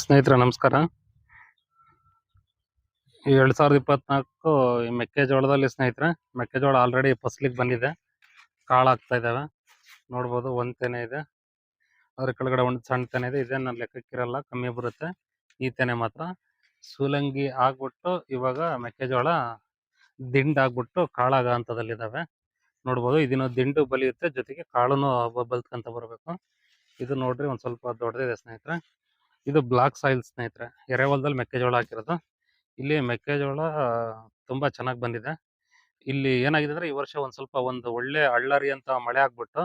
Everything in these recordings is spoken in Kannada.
ಸ್ನೇಹಿತರೆ, ನಮಸ್ಕಾರ. ಎರಡ್ ಸಾವಿರದ ಇಪ್ಪತ್ನಾಲ್ಕು ಈ ಮೆಕ್ಕೆಜೋಳದಲ್ಲಿ ಸ್ನೇಹಿತರೆ, ಮೆಕ್ಕೆಜೋಳ ಆಲ್ರೆಡಿ ಫಸಲಿಗೆ ಬಂದಿದೆ. ಕಾಳು ಆಗ್ತಾ ಇದಾವೆ. ನೋಡ್ಬೋದು, ಒಂದ್ ತೆನೆ ಇದೆ. ಅದ್ರ ಕೆಳಗಡೆ ಒಂದು ಸಣ್ಣ ತೆನೆ ಇದೆ. ಇದೇನು ಲೆಕ್ಕಕ್ಕಿರಲ್ಲ, ಕಮ್ಮಿ ಬರುತ್ತೆ. ಈ ತೆನೆ ಮಾತ್ರ. ಸೂಲಂಗಿ ಆಗ್ಬಿಟ್ಟು ಇವಾಗ ಮೆಕ್ಕೆಜೋಳ ದಿಂಡ್ ಆಗ್ಬಿಟ್ಟು ಕಾಳಾಗ ಹಂತದಲ್ಲಿದ್ದಾವೆ ನೋಡ್ಬೋದು, ಇದನ್ನ ದಿಂಡು ಬಲಿಯುತ್ತೆ. ಜೊತೆಗೆ ಕಾಳುನು ಬಲ್ತ್ಕೊಂತ ಬರಬೇಕು. ಇದು ನೋಡ್ರಿ, ಒಂದು ಸ್ವಲ್ಪ ದೊಡ್ಡದಿದೆ ಸ್ನೇಹಿತರೆ. ಇದು ಬ್ಲಾಕ್ ಸಾಯಿಲ್ ಸ್ನೇಹಿತರೆ. ಎರೆಹೊಲದಲ್ಲಿ ಮೆಕ್ಕೆಜೋಳ ಹಾಕಿರೋದು. ಇಲ್ಲಿ ಮೆಕ್ಕೆಜೋಳ ತುಂಬಾ ಚೆನ್ನಾಗಿ ಬಂದಿದೆ. ಇಲ್ಲಿ ಏನಾಗಿದೆ ಅಂದ್ರೆ ಈ ವರ್ಷ ಒಂದ್ ಸ್ವಲ್ಪ ಒಂದು ಒಳ್ಳೆ ಅಳ್ಳರಿ ಅಂತ ಮಳೆ ಆಗ್ಬಿಟ್ಟು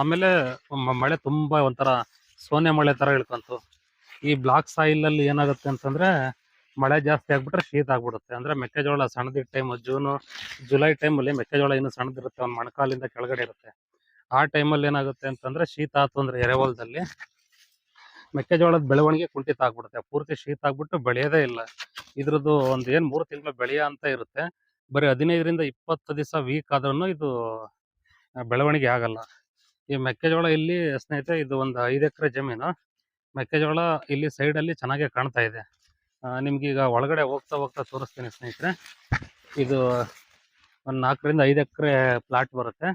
ಆಮೇಲೆ ಮಳೆ ತುಂಬಾ ಒಂಥರ ಸೋನೆ ಮಳೆ ತರ ಇಳ್ಕೊಂತು. ಈ ಬ್ಲಾಕ್ ಸಾಯಿಲ್ ಅಲ್ಲಿ ಏನಾಗುತ್ತೆ ಅಂತಂದ್ರೆ, ಮಳೆ ಜಾಸ್ತಿ ಆಗ್ಬಿಟ್ರೆ ಶೀತ ಆಗ್ಬಿಡುತ್ತೆ. ಅಂದ್ರೆ ಮೆಕ್ಕೆಜೋಳ ಸಣ್ಣದಿ ಟೈಮ್, ಜೂನ್, ಜುಲೈ ಟೈಮಲ್ಲಿ ಮೆಕ್ಕೆಜೋಳ ಇನ್ನು ಸಣ್ಣದಿರುತ್ತೆ, ಒಂದು ಮೊಣಕಾಲಿಂದ ಕೆಳಗಡೆ ಇರುತ್ತೆ. ಆ ಟೈಮಲ್ಲಿ ಏನಾಗುತ್ತೆ ಅಂತಂದ್ರೆ ಶೀತ ಆತು ಅಂದ್ರೆ ಎರೆಹೊಲದಲ್ಲಿ. ಮೆಕ್ಕೆಜೋಳದ ಬೆಳವಣಿಗೆ ಕುಂಠಿತ ಆಗ್ಬಿಡುತ್ತೆ. ಪೂರ್ತಿ ಶೀತ ಆಗ್ಬಿಟ್ಟು ಬೆಳೆಯೋದೇ ಇಲ್ಲ. ಇದ್ರದ್ದು ಒಂದು ಏನ್ ಮೂರು ತಿಂಗಳು ಬೆಳೆಯ ಅಂತ ಇರುತ್ತೆ. ಬರೀ ಹದಿನೈದರಿಂದ ಇಪ್ಪತ್ತು ದಿವಸ ವೀಕ್ ಆದ್ರೂ ಇದು ಬೆಳವಣಿಗೆ ಆಗಲ್ಲ. ಈ ಮೆಕ್ಕೆಜೋಳ ಇಲ್ಲಿ ಸ್ನೇಹಿತರೆ, ಇದು ಒಂದು ಐದು ಎಕರೆ ಜಮೀನು. ಮೆಕ್ಕೆಜೋಳ ಇಲ್ಲಿ ಸೈಡ್ ಅಲ್ಲಿ ಚೆನ್ನಾಗೆ ಕಾಣ್ತಾ ಇದೆ. ನಿಮ್ಗೀಗ ಒಳಗಡೆ ಹೋಗ್ತಾ ಹೋಗ್ತಾ ತೋರಿಸ್ತೀನಿ ಸ್ನೇಹಿತರೆ. ಇದು ಒಂದು ನಾಲ್ಕರಿಂದ ಐದು ಎಕರೆ ಪ್ಲಾಟ್ ಬರುತ್ತೆ.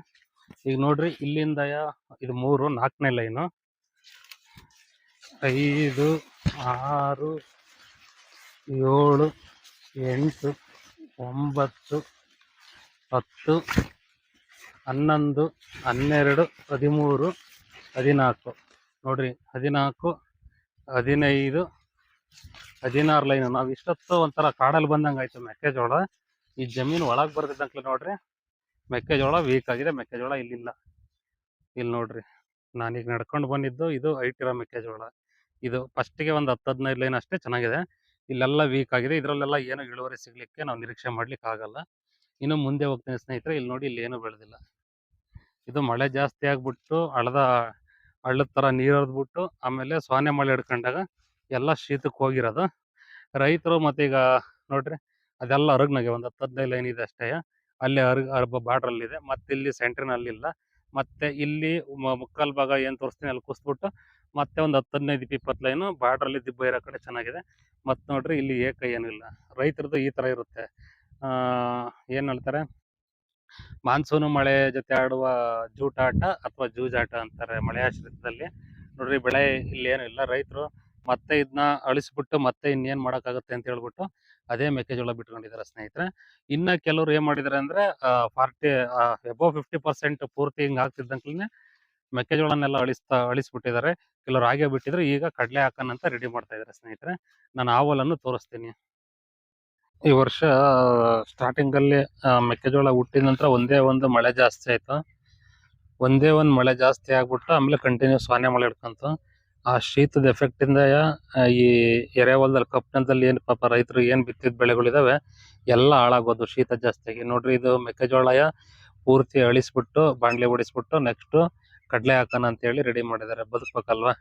ಈಗ ನೋಡ್ರಿ ಇಲ್ಲಿಂದ ಇದು ಮೂರು, ನಾಲ್ಕನೇ ಲೈನು ಐದು, ಆರು, ಏಳು, ಎಂಟು, ಒಂಬತ್ತು, ಹತ್ತು, ಹನ್ನೊಂದು, ಹನ್ನೆರಡು, ಹದಿಮೂರು, ಹದಿನಾಲ್ಕು. ನೋಡಿರಿ, ಹದಿನಾಲ್ಕು, ಹದಿನೈದು, ಹದಿನಾರು ಲೈನ್. ನಾವು ಇಷ್ಟೊತ್ತು ಒಂಥರ ಕಾಡಲ್ಲಿ ಬಂದಂಗೆ ಆಯಿತು ಮೆಕ್ಕೆಜೋಳ. ಈ ಜಮೀನು ಒಳಗೆ ಬರ್ತಿದ್ದಂಕ್ಲೆ ನೋಡ್ರಿ, ಮೆಕ್ಕೆಜೋಳ ವೀಕ್ ಆಗಿದೆ, ಮೆಕ್ಕೆಜೋಳ ಇಲ್ಲಿಲ್ಲ. ಇಲ್ಲಿ ನೋಡ್ರಿ, ನಾನೀಗ ನಡ್ಕೊಂಡು ಬಂದಿದ್ದು ಇದು ಐಟಿರೋ ಮೆಕ್ಕೆಜೋಳ. ಇದು ಫಸ್ಟಿಗೆ ಒಂದು ಹತ್ತು ಹದಿನೈದು ಲೈನ್ ಅಷ್ಟೇ ಚೆನ್ನಾಗಿದೆ. ಇಲ್ಲೆಲ್ಲ ವೀಕ್ ಆಗಿದೆ. ಇದರಲ್ಲೆಲ್ಲ ಏನು ಇಳುವರಿ ಸಿಗಲಿಕ್ಕೆ ನಾವು ನಿರೀಕ್ಷೆ ಮಾಡ್ಲಿಕ್ಕೆ ಆಗಲ್ಲ. ಇನ್ನು ಮುಂದೆ ಹೋಗ್ತೀನಿ ಸ್ನೇಹಿತರೆ. ಇಲ್ಲಿ ನೋಡಿ ಇಲ್ಲಿ ಏನು ಬೆಳೆದಿಲ್ಲ. ಇದು ಮಳೆ ಜಾಸ್ತಿ ಆಗ್ಬಿಟ್ಟು ಹಳದ ಹಳ್ಳದ ಥರ ನೀರು ಹರಿದ್ಬಿಟ್ಟು ಆಮೇಲೆ ಸೋನೆ ಮಳೆ ಹಿಡ್ಕೊಂಡಾಗ ಎಲ್ಲ ಶೀತಕ್ಕೆ ಹೋಗಿರೋದು. ರೈತರು ಮತ್ತೆ ಈಗ ನೋಡ್ರಿ ಅದೆಲ್ಲ ಅರಗ್ನಾಗೆ ಒಂದು ಹತ್ತು ಹದಿನೈದು ಲೈನ್ ಇದೆ ಅಷ್ಟೇ. ಅಲ್ಲಿ ಅರ್ಗ, ಅರ್ಬ ಇದೆ ಮತ್ತೆ ಇಲ್ಲಿ ಸೆಂಟ್ರಿನಲ್ಲಿ ಇಲ್ಲ ಮತ್ತೆ ಇಲ್ಲಿ ಮುಕ್ಕಾಲ್ ಭಾಗ ಏನು ತೋರಿಸ್ತೀನಿ ಅಲ್ಲಿ ಕುಸ್ಬಿಟ್ಟು ಮತ್ತೆ ಒಂದು ಹತ್ತು ಹದಿನೈದು ಇಪ್ಪತ್ತು ಲೈನು ಬಾರ್ಡ್ರಲ್ಲಿ ದಿಬ್ಬ ಇರೋ ಕಡೆ ಚೆನ್ನಾಗಿದೆ. ಮತ್ತು ನೋಡ್ರಿ ಇಲ್ಲಿ ಏಕ ಏನಿಲ್ಲ. ರೈತರದು ಈ ತರ ಇರುತ್ತೆ. ಏನ್ ಹೇಳ್ತಾರೆ? ಮಾನ್ಸೂನ್ ಮಳೆ ಜೊತೆ ಆಡುವ ಜೂಟಾಟ ಅಥವಾ ಜೂಜಾಟ ಅಂತಾರೆ ಮಳೆ ಆಶ್ರಿತದಲ್ಲಿ. ನೋಡ್ರಿ ಬೆಳೆ ಇಲ್ಲಿ ಏನು ಇಲ್ಲ. ರೈತರು ಮತ್ತೆ ಇದನ್ನ ಅಳಿಸ್ಬಿಟ್ಟು ಮತ್ತೆ ಇನ್ನೇನ್ ಮಾಡೋಕ್ಕಾಗುತ್ತೆ ಅಂತ ಹೇಳ್ಬಿಟ್ಟು ಅದೇ ಮೆಕ್ಕೆಜೋಳ ಬಿಟ್ಕೊಂಡಿದ್ದಾರೆ ಸ್ನೇಹಿತರೆ. ಇನ್ನ ಕೆಲವ್ರು ಏನ್ ಮಾಡಿದಾರೆ ಅಂದ್ರೆ ಫಾರ್ಟಿ ಎಬೋ ಫಿಫ್ಟಿ ಪರ್ಸೆಂಟ್ ಪೂರ್ತಿ ಹಿಂಗ್ ಆಗ್ತಿದ್ದಂಕ್ಲೆ ಮೆಕ್ಕೆಜೋಳನೆಲ್ಲ ಅಳಿಸ್ತಾ, ಅಳಿಸ್ಬಿಟ್ಟಿದ್ದಾರೆ. ಕೆಲವರು ಹಾಗೆ ಬಿಟ್ಟಿದ್ರು, ಈಗ ಕಡಲೆ ಹಾಕೋಣ ಅಂತ ರೆಡಿ ಮಾಡ್ತಾ ಇದ್ದಾರೆ ಸ್ನೇಹಿತರೆ. ನಾನು ಆ ಹೊಲನ್ನು ತೋರಿಸ್ತೀನಿ. ಈ ವರ್ಷ ಸ್ಟಾರ್ಟಿಂಗ್ ಅಲ್ಲಿ ಮೆಕ್ಕೆಜೋಳ ಹುಟ್ಟಿದ ನಂತರ ಒಂದೇ ಒಂದು ಮಳೆ ಜಾಸ್ತಿ ಆಯಿತು. ಒಂದೇ ಒಂದು ಮಳೆ ಜಾಸ್ತಿ ಆಗ್ಬಿಟ್ಟು ಆಮೇಲೆ ಕಂಟಿನ್ಯೂಸ್ ಆನೆ ಮಳೆ ಹಿಡ್ಕೊಂತು. ಆ ಶೀತದ ಎಫೆಕ್ಟ್ ಇಂದ ಈ ಎರೆಹೊಲದಲ್ಲಿ ಕಪ್ಪನದಲ್ಲಿ ಏನ್ ಪಾಪ ರೈತರು ಏನ್ ಬಿತ್ತಿದ ಬೆಳೆಗಳಿದಾವೆ, ಎಲ್ಲ ಹಾಳಾಗೋದು ಶೀತ ಜಾಸ್ತಿಯಾಗಿ. ನೋಡ್ರಿ, ಇದು ಮೆಕ್ಕೆಜೋಳ ಪೂರ್ತಿ ಅಳಿಸ್ಬಿಟ್ಟು ಬಾಂಡ್ಲಿ ಹೊಡಿಸ್ಬಿಟ್ಟು ನೆಕ್ಸ್ಟ್ ಕಡಲೆ ಹಾಕೋಣ ಅಂತ ಹೇಳಿ ರೆಡಿ ಮಾಡಿದ್ದಾರೆ ಬದುಕಬೇಕಲ್ವಾ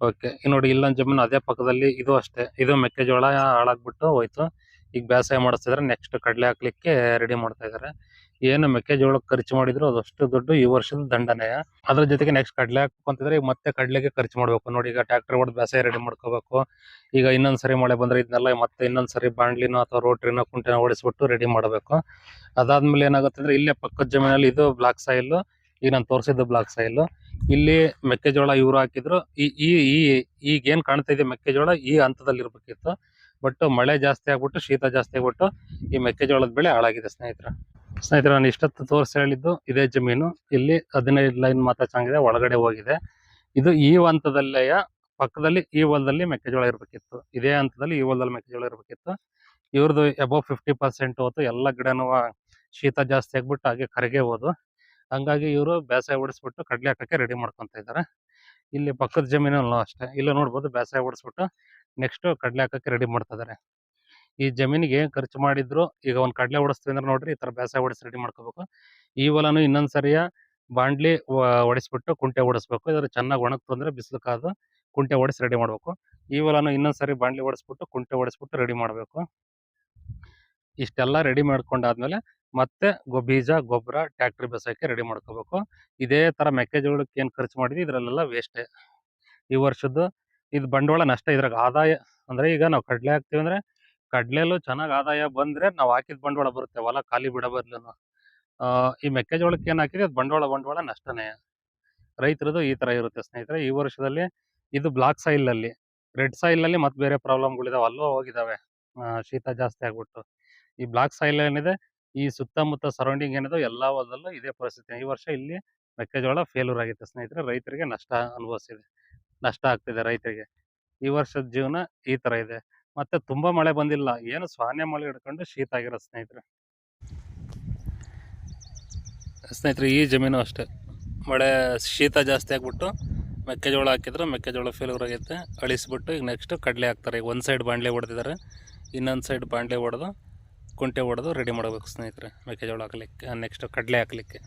ಓಕೆ ನೋಡಿ, ಇಲ್ಲೊಂದು ಜಮೀನು ಅದೇ ಪಕ್ಕದಲ್ಲಿ ಇದು ಅಷ್ಟೇ. ಇದು ಮೆಕ್ಕೆಜೋಳ ಹಾಳಾಗ್ಬಿಟ್ಟು ಹೋಯ್ತು. ಈಗ ಬೇಸಾಯ ಮಾಡಿಸ್ತಿದ್ರೆ. ನೆಕ್ಸ್ಟ್ ಕಡಲೆ ಹಾಕ್ಲಿಕ್ಕೆ ರೆಡಿ ಮಾಡ್ತಾ ಇದ್ದಾರೆ ಏನು ಮೆಕ್ಕೆಜೋಳಕ್ಕೆ ಖರ್ಚು ಮಾಡಿದ್ರು ಅದಷ್ಟು ದುಡ್ಡು ಈ ವರ್ಷದ ದಂಡನೆ ಅದ್ರ ಜೊತೆಗೆ ನೆಕ್ಸ್ಟ್ ಕಡಲೆ ಹಾಕೊಂತಿದ್ರೆ ಈಗ ಮತ್ತೆ ಕಡಲೆಗೆ ಖರ್ಚು ಮಾಡ್ಬೇಕು. ನೋಡಿ, ಈಗ ಟ್ರ್ಯಾಕ್ಟರ್ ಹೊಡೆದು ಬೇಸಾಯ ರೆಡಿ ಮಾಡ್ಕೋಬೇಕು. ಈಗ ಇನ್ನೊಂದು ಸರಿ ಮಳೆ ಬಂದ್ರೆ ಇದನ್ನೆಲ್ಲ ಮತ್ತೆ ಇನ್ನೊಂದು ಸರಿ ಬಾಂಡ್ಲಿನೋ ಅಥವಾ ರೋಟ್ರಿನೋ ಕುಂಟೆನೋ ಓಡಿಸ್ಬಿಟ್ಟು ರೆಡಿ ಮಾಡಬೇಕು. ಅದಾದ್ಮೇಲೆ ಏನಾಗುತ್ತೆ ಅಂದ್ರೆ ಇಲ್ಲೇ ಪಕ್ಕದ ಜಮೀನಲ್ಲಿ ಇದು ಬ್ಲಾಕ್ ಸಾಯಿಲ್ ಈಗ ನಾನು ತೋರಿಸಿದ್ದು ಬ್ಲಾಕ್ ಸೈಲ್ ಇಲ್ಲಿ ಮೆಕ್ಕೆಜೋಳ ಇವ್ರು ಹಾಕಿದ್ರು. ಈ ಈ ಈ ಏನ್ ಕಾಣ್ತಾ ಇದೆ ಮೆಕ್ಕೆಜೋಳ ಈ ಹಂತದಲ್ಲಿ ಇರಬೇಕಿತ್ತು. ಬಟ್ ಮಳೆ ಜಾಸ್ತಿ ಆಗ್ಬಿಟ್ಟು, ಶೀತ ಜಾಸ್ತಿ ಆಗ್ಬಿಟ್ಟು ಈ ಮೆಕ್ಕೆಜೋಳದ ಬೆಳೆ ಹಾಳಾಗಿದೆ ಸ್ನೇಹಿತರ. ಸ್ನೇಹಿತರ, ನಾನು ಇಷ್ಟೊತ್ತು ತೋರಿಸಿ ಹೇಳಿದ್ದು ಇದೇ ಜಮೀನು. ಇಲ್ಲಿ ಹದಿನೈದು ಲೈನ್ ಮಾತ್ರ ಚೆನ್ನಾಗಿದೆ, ಒಳಗಡೆ ಹೋಗಿದೆ. ಇದು ಈ ಹಂತದಲ್ಲೇ ಪಕ್ಕದಲ್ಲಿ ಈ ಹೊಲದಲ್ಲಿ ಮೆಕ್ಕೆಜೋಳ ಇರಬೇಕಿತ್ತು. ಇದೇ ಹಂತದಲ್ಲಿ ಈ ಹೊಲದಲ್ಲಿ ಮೆಕ್ಕೆಜೋಳ ಇರಬೇಕಿತ್ತು. ಇವ್ರದ್ದು ಅಬೌವ್ ಫಿಫ್ಟಿ ಪರ್ಸೆಂಟ್ ಹೋತು ಎಲ್ಲ ಗಿಡನೂ ಶೀತ ಜಾಸ್ತಿ ಆಗ್ಬಿಟ್ಟು ಹಾಗೆ ಕರಗೆ ಹೋದು. ಹಂಗಾಗಿ ಇವರು ಬೇಸಾಯ ಓಡಿಸ್ಬಿಟ್ಟು ಕಡ್ಲೆ ಹಾಕಕ್ಕೆ ರೆಡಿ ಮಾಡ್ಕೊಂತ ಇದ್ದಾರೆ ಇಲ್ಲಿ ಪಕ್ಕದ ಜಮೀನಲ್ಲೂ ಅಷ್ಟೇ, ಇಲ್ಲ ನೋಡ್ಬೋದು ಬೇಸಾಯ ಓಡಿಸ್ಬಿಟ್ಟು ನೆಕ್ಸ್ಟ್ ಕಡ್ಲೆ ಹಾಕಕ್ಕೆ ರೆಡಿ ಮಾಡ್ತಾ ಇದ್ದಾರೆ ಈ ಜಮೀನಿಗೆ ಖರ್ಚು ಮಾಡಿದ್ರು, ಈಗ ಒಂದು ಕಡ್ಲೆ ಹೊಡಿಸ್ತೀವಿ ಅಂದ್ರೆ ನೋಡ್ರಿ ಈ ತರ ಬೇಸಾಯ ಹೊಡಿಸಿ ರೆಡಿ ಮಾಡ್ಕೋಬೇಕು. ಈ ಹೊಲನು ಇನ್ನೊಂದ್ ಸರಿಯ ಬಾಂಡ್ಲಿ ಹೊಡಿಸ್ಬಿಟ್ಟು ಕುಂಟೆ ಹೊಡಿಸ್ಬೇಕು ಇದ್ರ ಚೆನ್ನಾಗಿ ಒಣಗ್ತು ಅಂದ್ರೆ ಬಿಸಿಲು ಕಾದು ಕುಂಟೆ ಹೊಡಿಸಿ ರೆಡಿ ಮಾಡ್ಬೇಕು. ಈ ಹೊಲನು ಇನ್ನೊಂದ್ ಸರಿ ಬಾಂಡ್ಲಿ ಹೊಡಿಸ್ಬಿಟ್ಟು ಕುಂಟೆ ಹೊಡಿಸ್ಬಿಟ್ಟು ರೆಡಿ ಮಾಡ್ಬೇಕು. ಇಷ್ಟೆಲ್ಲ ರೆಡಿ ಮಾಡ್ಕೊಂಡಾದ್ಮೇಲೆ ಮತ್ತೆ ಬೀಜ, ಗೊಬ್ಬರ, ಟ್ಯಾಕ್ಟ್ರಿ ಬೇಸಾಯಕ್ಕೆ ರೆಡಿ ಮಾಡ್ಕೋಬೇಕು. ಇದೇ ತರ ಮೆಕ್ಕೆಜೋಳಕ್ಕೆ ಏನ್ ಖರ್ಚು ಮಾಡಿದ್ವಿ, ಇದ್ರಲ್ಲೆಲ್ಲ ವೇಸ್ಟ್ ಈ ವರ್ಷದ್ದು ಇದು ಬಂಡವಾಳ ನಷ್ಟ ಇದ್ರಾಗ. ಆದಾಯ ಅಂದ್ರೆ ಈಗ ನಾವು ಕಡ್ಲೆ ಹಾಕ್ತಿವಿ ಅಂದ್ರೆ ಕಡ್ಲೆಲು ಚೆನ್ನಾಗಿ ಆದಾಯ ಬಂದ್ರೆ ನಾವು ಹಾಕಿದ ಬಂಡವಾಳ ಬರುತ್ತೆ. ಹೊಲ ಖಾಲಿ ಬಿಡಬಾರ್ದು ಬದ್ಲುನು. ಆ, ಈ ಮೆಕ್ಕೆಜೋಳಕ್ಕೆ ಏನ್ ಹಾಕಿದ್ರೆ ಅದು ಬಂಡವಾಳ ಬಂಡವಾಳ ನಷ್ಟನೇ. ರೈತರದು ಈ ತರ ಇರುತ್ತೆ ಸ್ನೇಹಿತರೆ. ಈ ವರ್ಷದಲ್ಲಿ ಇದು ಬ್ಲಾಕ್ ಸೈಲ್ ಅಲ್ಲಿ ರೆಡ್ ಸೈಲ್ ಅಲ್ಲಿ ಮತ್ತೆ ಬೇರೆ ಪ್ರಾಬ್ಲಮ್ಗಳಿದಾವೆ ಅಲ್ಲೂ ಹೋಗಿದಾವೆ. ಶೀತ ಜಾಸ್ತಿ ಆಗ್ಬಿಟ್ಟು. ಈ ಬ್ಲಾಕ್ ಸೈಲ್ ಏನಿದೆ ಈ ಸುತ್ತಮುತ್ತ ಸರೌಂಡಿಂಗ್ ಏನಿದೆ ಎಲ್ಲ ಹೊಲದಲ್ಲೂ ಇದೇ ಪರಿಸ್ಥಿತಿ. ಈ ವರ್ಷ ಇಲ್ಲಿ ಮೆಕ್ಕೆಜೋಳ ಫೇಲ್ಯೂರ್ ಆಗಿತ್ತು ಸ್ನೇಹಿತರೆ, ರೈತರಿಗೆ ನಷ್ಟ ಅನುಭವಿಸಿದೆ. ನಷ್ಟ ಆಗ್ತಿದೆ ರೈತರಿಗೆ. ಈ ವರ್ಷದ ಜೀವನ ಈ ತರ ಇದೆ. ಮತ್ತೆ ತುಂಬಾ ಮಳೆ ಬಂದಿಲ್ಲ. ಏನು ಸಾನೆ ಮಳೆ ಹಿಡ್ಕೊಂಡು ಶೀತ ಆಗಿರೋ ಸ್ನೇಹಿತರೆ. ಸ್ನೇಹಿತರೆ, ಈ ಜಮೀನು ಅಷ್ಟೇ. ಮಳೆ ಶೀತ ಜಾಸ್ತಿ ಆಗಿಬಿಟ್ಟು ಮೆಕ್ಕೆಜೋಳ ಹಾಕಿದ್ರು ಮೆಕ್ಕೆಜೋಳ ಫೇಲ್ಯೂರ್ ಆಗೈತೆ. ಅಳಿಸ್ಬಿಟ್ಟು ಈಗ ನೆಕ್ಸ್ಟ್ ಕಡಲೆ ಹಾಕ್ತಾರೆ. ಈಗ ಒಂದು ಸೈಡ್ ಬಾಂಡ್ಲೆ ಹೊಡೆದಿದ್ದಾರೆ. ಇನ್ನೊಂದು ಸೈಡ್ ಬಾಂಡ್ಲೆ ಹೊಡೆದು ಕುಂಟೆ ಹೊಡೆದು ರೆಡಿ ಮಾಡಬೇಕು ಸ್ನೇಹಿತರೆ. ಮೆಕ್ಕೆಜೋಳ ಹಾಕ್ಲಿಕ್ಕೆ ನೆಕ್ಸ್ಟ್ ಕಡಲೆ ಹಾಕ್ಲಿಕ್ಕೆ.